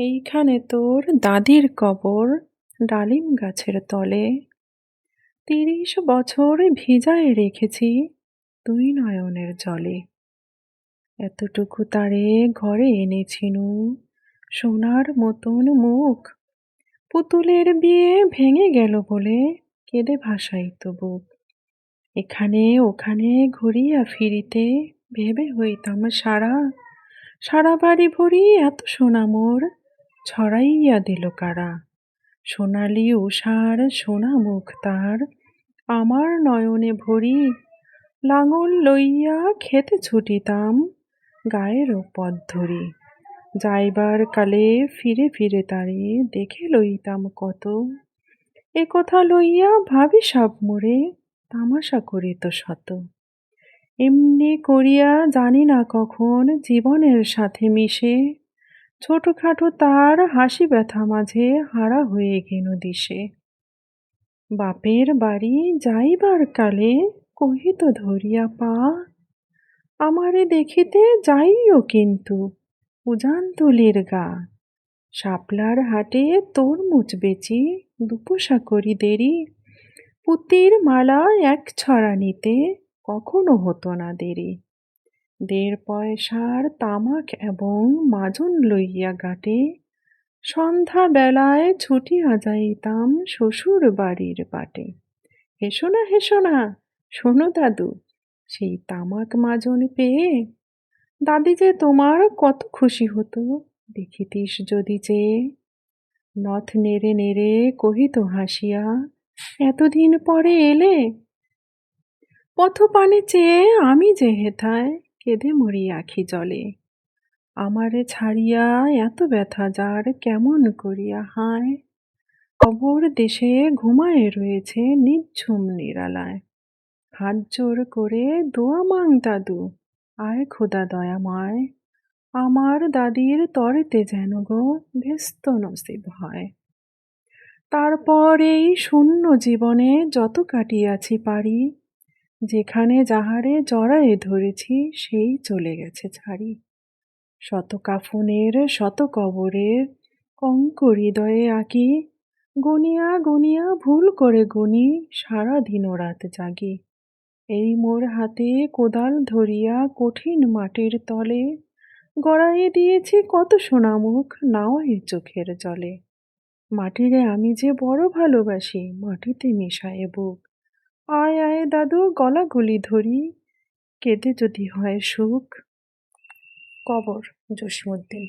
এইখানে তোর দাদির কবর ডালিম গাছের তলে। তিরিশ বছর ভিজায় রেখেছি তুই নয়নের জলে। এতটুকু তারে ঘরে এনেছিনু সোনার মতন মুখ। পুতুলের বিয়ে ভেঙে গেল বলে কেঁদে ভাসাইত বুক। এখানে ওখানে ঘুরিয়া ফিরিতে ভেবে হইতাম সারা। সারা বাড়ি ভরি এত সোনা মোর। ছড়াইয়া দিল কারা? সোনালি উষার সোনা মুখ তার, আমার নয়নে ভরি লাঙল লইয়া খেতে ছুটিতাম গায়ের পথ ধরি। যাইবার কালে ফিরে ফিরে তারে দেখে লইতাম কত। এ কথা লইয়া ভাবি সব মোরে, তামাশা করিত শত। এমনি করিয়া জানি না কখন জীবনের সাথে মিশে। ছোটখাটো তার হাসি ব্যথা মাঝে হারা হয়ে গেল দিশে। বাপের বাড়ি যাইবার কালে কহিত ধরিয়া, পা, আমারে দেখিতে যাইও কিন্তু উজানতলির গা। শাপলার হাটে তরমুজ বেচি দুপোসা করি দেরি। পুতির মালা এক ছড়া নিতে কখনো হতো না দেরি। দেড় পয়সার তামাক এবং মাজন লইয়া গাটে সন্ধ্যা বেলায় ছুটিয়া যাইতাম শ্বশুর বাড়ির বাটে। হেসো না হেসো না, শোনো দাদু, সেই তামাক মাজন পেয়ে দাদি যে তোমার কত খুশি হতো, দেখিতিস যদি চেয়ে নথ নেড়ে নেড়ে কহিত হাসিয়া, এতদিন পরে এলে পথপানে চেয়ে আমি যে হেথায় কেঁদে মরি আখি জলে। আমারে ছাড়িয়া এত ব্যথা, যার কেমন করিয়া হায়? কবর দেশে ঘুমায়ে রয়েছে নিঝুম নিরালায়। হাত জোর করে দোয়া মাং দাদু, আয় খোদা দয়াময়। আমার দাদির তরেতে যেন গো ভেস্ত নসিব হয়। তারপর এই শূন্য জীবনে যত কাটিয়াছি পারি যেখানে যাহারে জড়ায়ে ধরেছি, সেই চলে গেছে ছাড়ি। শত কাফনের শত কবরের কঙ্ক হৃদয়ে আঁকি, গুনিয়া গুনিয়া ভুল করে গুনি সারা দিন রাত জাগি। এই মোর হাতে কোদাল ধরিয়া কঠিন মাটির তলে গড়াইয়ে দিয়েছি কত সোনামুখ নাওয়ে চোখের জলে। মাটিরে আমি যে বড় ভালোবাসি, মাটিতে মিশায়ে বুক আয় আয় দাদু গলাগলি ধরি কেঁদে যদি হয় সুখ। কবর জসীমউদ্দিন।